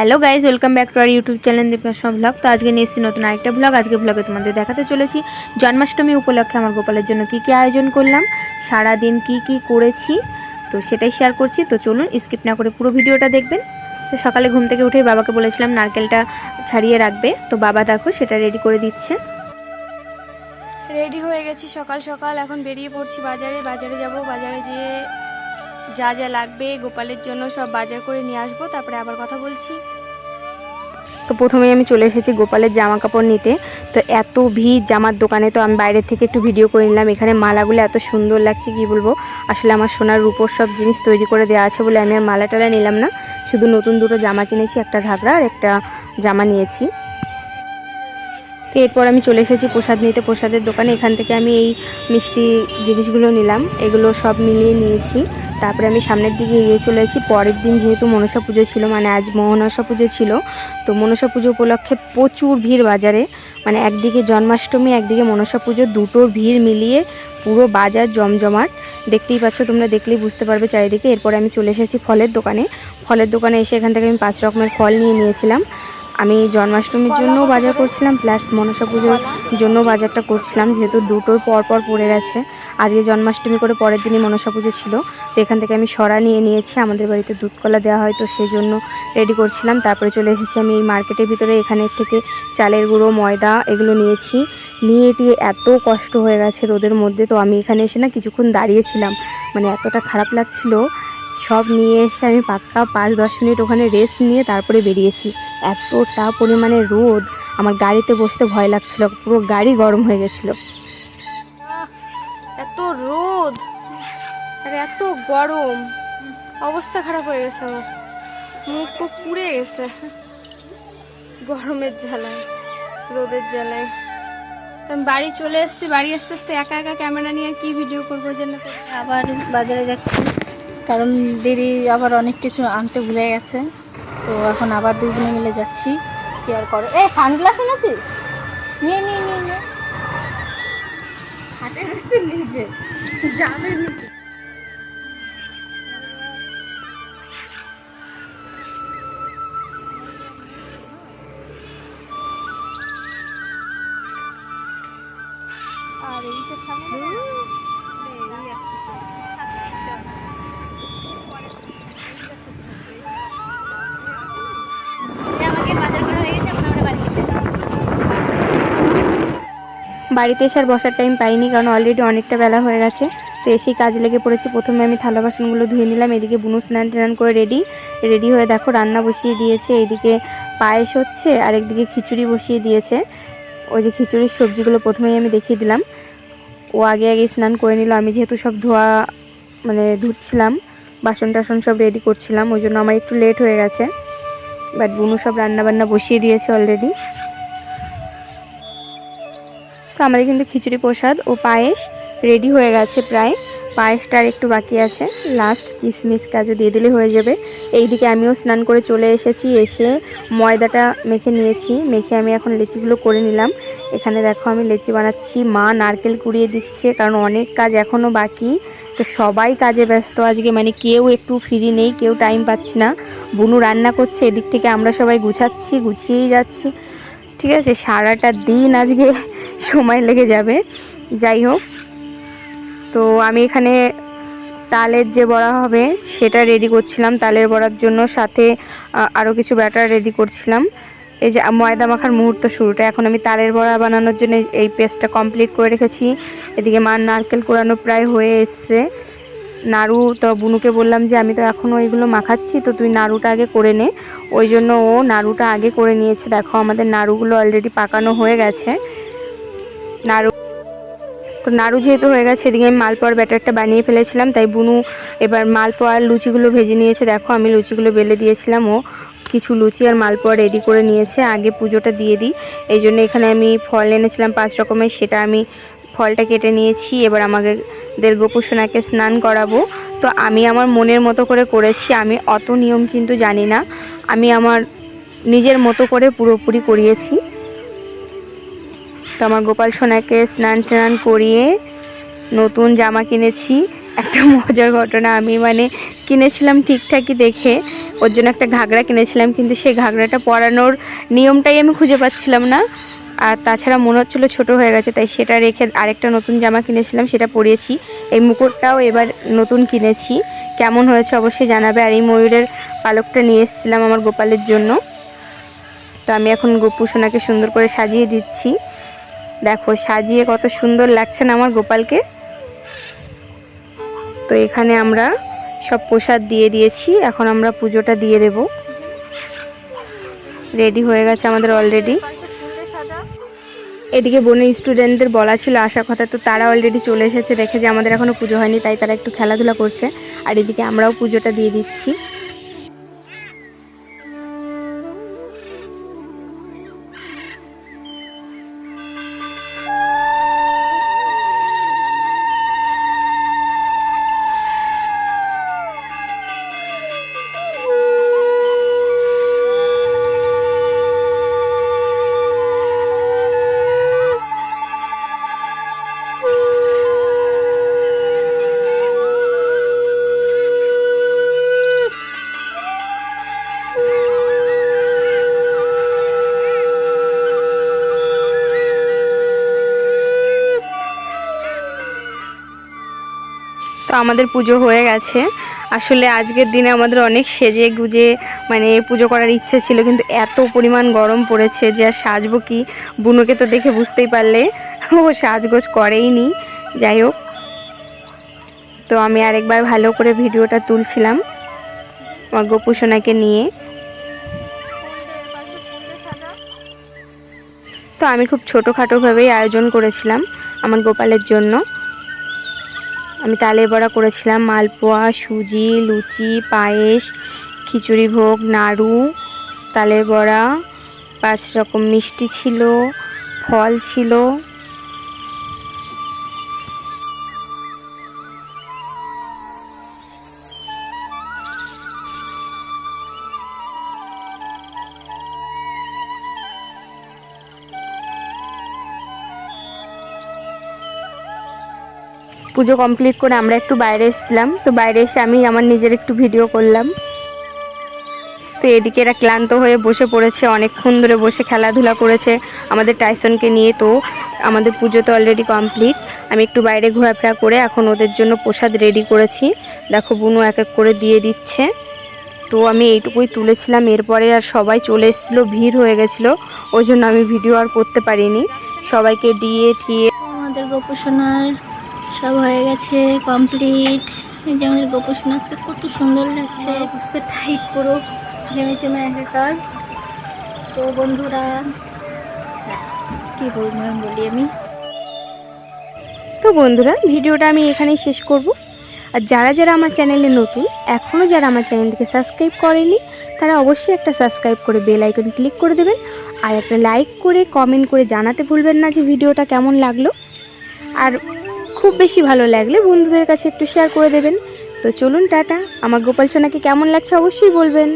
Hello guys welcome back to our YouTube channel দীপনাশম vlog. তো আজকে নিয়ে এসেছি নতুন আরেকটা ব্লগ। আজকে ব্লগে তোমাদের দেখাতে চলেছি জন্মাষ্টমী উপলক্ষে আমার গোপালের জন্য কী কী আয়োজন করলাম সারা দিন কী কী করেছি, তো সেটাই শেয়ার করছি। তো চলুন স্কিপ না করে পুরো ভিডিওটা দেখবেন। তো সকালে ঘুম থেকে উঠেই বাবাকে বলেছিলাম নারকেলটা ছাড়িয়ে রাখবে। তো বাবা দেখো সেটা রেডি করে দিচ্ছে। রেডি হয়ে গেছি সকাল সকাল। এখন বেরিয়ে পড়ছি বাজারে। বাজারে যাব। বাজারে যেয়ে যা যা লাগবে গোপালের জন্য সব বাজার করে নিয়ে আসব, তারপরে আবার কথা বলছি। তো প্রথমেই আমি চলে এসেছি গোপালের জামা কাপড় নিতে। তো এত ভিড় জামার দোকানে, তো আমি বাইরের থেকে একটু ভিডিও করে নিলাম। এখানে মালাগুলো এত সুন্দর লাগছে, কি বলব? আসলে আমার সোনার রূপোর সব জিনিস তৈরি করে দেওয়া আছে বলে আমি আর মালা টালা নিলাম না। শুধু নতুন দুটো জামা কিনেছি, একটা ঘাগরা আর একটা জামা নিয়েছি। তো এরপর আমি চলে এসেছি প্রসাদ নিতে। প্রসাদের দোকানে এখান থেকে আমি এই মিষ্টি জিনিসগুলো নিলাম। এগুলো সব মিলিয়ে নিয়েছি। তারপরে আমি সামনের দিকে এগিয়ে চলে এসেছি। পরের দিন যেহেতু মনসা পুজো ছিল মানে আজ মনসা পুজো ছিল, তো মনসা পুজো উপলক্ষে প্রচুর ভিড় বাজারে। মানে একদিকে জন্মাষ্টমী, একদিকে মনসা পুজো, দুটোর ভিড় মিলিয়ে পুরো বাজার জমজমাট। দেখতেই পাচ্ছ, তোমরা দেখলেই বুঝতে পারবে চারিদিকে। এরপরে আমি চলে এসেছি ফলের দোকানে। ফলের দোকানে এসে এখান থেকে আমি পাঁচ রকমের ফল নিয়ে নিয়েছিলাম। আমি জন্মাষ্টমীর জন্যও বাজার করছিলাম, প্লাস মনসা পুজোর জন্য বাজারটা করছিলাম, যেহেতু দুটোর পর পর পড়ে গেছে। আজকে জন্মাষ্টমী করে পরের দিনই মনসা পুজো ছিল, তো এখান থেকে আমি সরা নিয়ে নিয়েছি, আমাদের বাড়িতে দুধ কলা দেওয়া হয়, তো সেই জন্য রেডি করছিলাম। তারপরে চলে এসেছি আমি এই মার্কেটের ভিতরে এখানের থেকে চালের গুঁড়ো, ময়দা এগুলো নিয়েছি। নিয়ে এটি এত কষ্ট হয়ে গেছে রোদের মধ্যে, তো আমি এখানে এসে না কিছুক্ষণ দাঁড়িয়েছিলাম। মানে এতটা খারাপ লাগছিল সব নিয়ে এসে আমি পাক্কা পাঁচ দশ মিনিট ওখানে রেস্ট নিয়ে তারপরে বেরিয়েছি। এতটা পরিমাণে রোদ আমার গাড়িতে বসতে ভয় লাগছিল পুরো গাড়ি গরম হয়ে গেছিল। এত রোদ আর এত গরম অবস্থা খারাপ হয়ে গেছে আমার। মুখ মুখ পুড়ে গেছে গরমের জ্বালায় রোদের জ্বালায়। তো আমি বাড়ি চলে এসেছি বাড়ি আসতে আসতে একা একা ক্যামেরা নিয়ে কি ভিডিও করব যেন আবার বাজারে যাচ্ছি। কারণ দেরি আবার অনেক কিছু আনতে ভুলে গেছে। তো এখন আবার দুজনে মিলে যাচ্ছি। কি আর করে? এই সানগ্লাস এনেছিস? নিয়ে নিয়ে নিয়ে নিয়ে। নিজে। যাবে আর বাড়িতে এসে আর বসার টাইম পাইনি, কারণ অলরেডি অনেকটা বেলা হয়ে গেছে। তো এসেই কাজ লেগে পড়েছি। প্রথমে আমি থালা বাসনগুলো ধুয়ে নিলাম, এদিকে বুনু স্নান টান করে রেডি রেডি হয়ে দেখো রান্না বসিয়ে দিয়েছে। এদিকে পায়েস হচ্ছে আর একদিকে খিচুড়ি বসিয়ে দিয়েছে। ওই যে খিচুড়ির সবজিগুলো প্রথমেই আমি দেখিয়ে দিলাম। ও আগে আগে স্নান করে নিল। আমি যেহেতু সব ধোয়া মানে ধুচ্ছিলাম, বাসন টাসন সব রেডি করছিলাম, ওই জন্য আমার একটু লেট হয়ে গেছে। বাট বুনু সব রান্না বান্না বসিয়ে দিয়েছে অলরেডি তো আমাদের কিন্তু খিচুড়ি প্রসাদ ও পায়েস রেডি হয়ে গেছে প্রায়। পায়েসটা আর একটু বাকি আছে। লাস্ট কিশমিশ কাজু দিয়ে দিলে হয়ে যাবে। এইদিকে আমিও স্নান করে চলে এসেছি, এসে ময়দাটা মেখে নিয়েছি। মেখে আমি এখন লেচিগুলো করে নিলাম। এখানে দেখো আমি লেচি বানাচ্ছি। মা নারকেল কুড়িয়ে দিচ্ছে, কারণ অনেক কাজ এখনও বাকি। তো সবাই কাজে ব্যস্ত আজকে মানে কেউ একটু ফ্রি নেই, কেউ টাইম পাচ্ছি না। বুনু রান্না করছে, এদিক থেকে আমরা সবাই গুছাচ্ছি, গুছিয়েই যাচ্ছি। ঠিক আছে? সারাটা দিন আজকে সময় লেগে যাবে। যাই হোক, তো আমি এখানে তালের যে বড়া হবে সেটা রেডি করছিলাম। তালের বড়ার জন্য সাথে আরও কিছু ব্যাটার রেডি করছিলাম। এই যে ময়দা মাখার মুহূর্ত শুরুটা। এখন আমি তালের বড়া বানানোর জন্য এই পেস্টটা কমপ্লিট করে রেখেছি। এদিকে মার নারকেল কোরানো প্রায় হয়ে এসছে। নাড়ু তো বুনুকে বললাম যে, আমি তো এখনও এগুলো মাখাচ্ছি, তো তুই নাড়ুটা আগে করে নে। ওই জন্য ও নাড়ুটা আগে করে নিয়েছে। দেখো, আমাদের নাড়ুগুলো অলরেডি পাকানো হয়ে গেছে। নাড়ু তো নাড়ু যেহেতু হয়ে গেছে, এদিকে আমি মালপোয়ার ব্যাটারটা বানিয়ে ফেলেছিলাম, তাই বুনু এবার মালপোয়ার লুচিগুলো ভেজে নিয়েছে। দেখো, আমি লুচিগুলো বেলে দিয়েছিলাম, ও কিছু লুচি আর মালপোয়া রেডি করে নিয়েছে। আগে পুজোটা দিয়ে দিই, এই জন্য এখানে আমি ফল এনেছিলাম পাঁচ রকমের, সেটা আমি ফলটা কেটে নিয়েছি, এবার আমাদের গোপুসোনাকে স্নান করাবো। তো আমি আমার মনের মতো করে করেছি, আমি অত নিয়ম কিন্তু জানি না, আমি আমার নিজের মতো করে পুরোপুরি করিয়েছি। তো আমার গোপাল সোনাকে স্নান টান করিয়ে নতুন জামা কিনেছি। একটা মজার ঘটনা, আমি মানে কিনেছিলাম ঠিকঠাকই দেখে, ওর জন্য একটা ঘাগরা কিনেছিলাম, কিন্তু সেই ঘাগরাটা পরানোর নিয়মটাই আমি খুঁজে পাচ্ছিলাম না। আর তাছাড়া মনে হচ্ছিল ছোট হয়ে গেছে, তাই সেটা রেখে আরেকটা নতুন জামা কিনেছিলাম, সেটা পরিয়েছি এই মুকুটটাও এবার নতুন কিনেছি। কেমন হয়েছে অবশ্যই জানাবে। আর এই ময়ূরের পালকটা নিয়ে এসেছিলাম আমার গোপালের জন্য। তো আমি এখন গোপু সোনাকে সুন্দর করে সাজিয়ে দিচ্ছি। দেখো, সাজিয়ে কত সুন্দর লাগছে না আমার গোপালকে। তো এখানে আমরা সব প্রসাদ দিয়ে দিয়েছি। এখন আমরা পুজোটা দিয়ে দেব। রেডি হয়ে গেছে আমাদের অলরেডি। এদিকে বোনের স্টুডেন্টদের বলা ছিল আসার কথা, তো তারা অলরেডি চলে এসেছে, দেখে যে আমাদের এখনও পুজো হয়নি, তাই তারা একটু খেলাধুলা করছে। আর এদিকে আমরাও পুজোটা দিয়ে দিচ্ছি। তো আমাদের পুজো হয়ে গেছে। আসলে আজকের দিনে আমাদের অনেক সেজে গুজে মানে পুজো করার ইচ্ছে ছিল, কিন্তু এত পরিমাণ গরম পড়েছে যে আর সাজবো কি? বুনুকে তো দেখে বুঝতেই পারলে। ও সাজগোজ করেই নি যাই হোক। তো আমি আরেকবার ভালো করে ভিডিওটা তুলছিলাম আমার গোপুসোনাকে নিয়ে। তো আমি খুব ছোটোখাটোভাবেই আয়োজন করেছিলাম আমার গোপালের জন্য। আমি তালে বড়া করেছিলাম, মালপোয়া, সুজি, লুচি, পায়েস, খিচুড়ি ভোগ, নাড়ু তালের বড়া, পাঁচ রকম মিষ্টি ছিল, ফল ছিল। পুজো কমপ্লিট করে আমরা একটু বাইরে এসেছিলাম। তো বাইরে এসে আমি আমার নিজের একটু ভিডিও করলাম। তো এদিকে এরা ক্লান্ত হয়ে বসে পড়েছে, অনেকক্ষণ ধরে বসে খেলাধুলা করেছে। আমাদের টাইসনকে নিয়ে তো আমাদের পুজো তো অলরেডি কমপ্লিট আমি একটু বাইরে ঘোরাফেরা করে এখন ওদের জন্য প্রসাদ রেডি করেছি। দেখো বুনু এক এক করে দিয়ে দিচ্ছে। তো আমি এইটুকুই তুলেছিলাম। এরপরে আর সবাই চলে এসেছিল, ভিড় হয়ে গেছিল। ওই জন্য আমি ভিডিও আর করতে পারিনি। সবাইকে দিয়ে ঠিয়ে আমাদের গোপোষণার সব হয়ে গেছে কমপ্লিট এই যে আমাদের গোপোষণা আজকে কত সুন্দর লাগছে। বুঝতে টাইট পুরো। জেমে জেমে একাকার তো বন্ধুরা কি বলব বলি আমি? তো বন্ধুরা ভিডিওটা আমি এখানেই শেষ করব। আর যারা যারা আমার চ্যানেলে নতুন এখনও যারা আমার চ্যানেলটিকে সাবস্ক্রাইব করেনি তারা অবশ্যই একটা সাবস্ক্রাইব করে বেল আইকন ক্লিক করে দেবেন। আর একটা লাইক করে কমেন্ট করে জানাতে ভুলবেন না যে ভিডিওটা কেমন লাগল। আর খুব বেশি ভালো লাগলে বন্ধুদের কাছে একটু শেয়ার করে দেবেন। তো চলুন টাটা। আমার গোপাল সোনাকে কেমন লাগছে অবশ্যই বলবেন।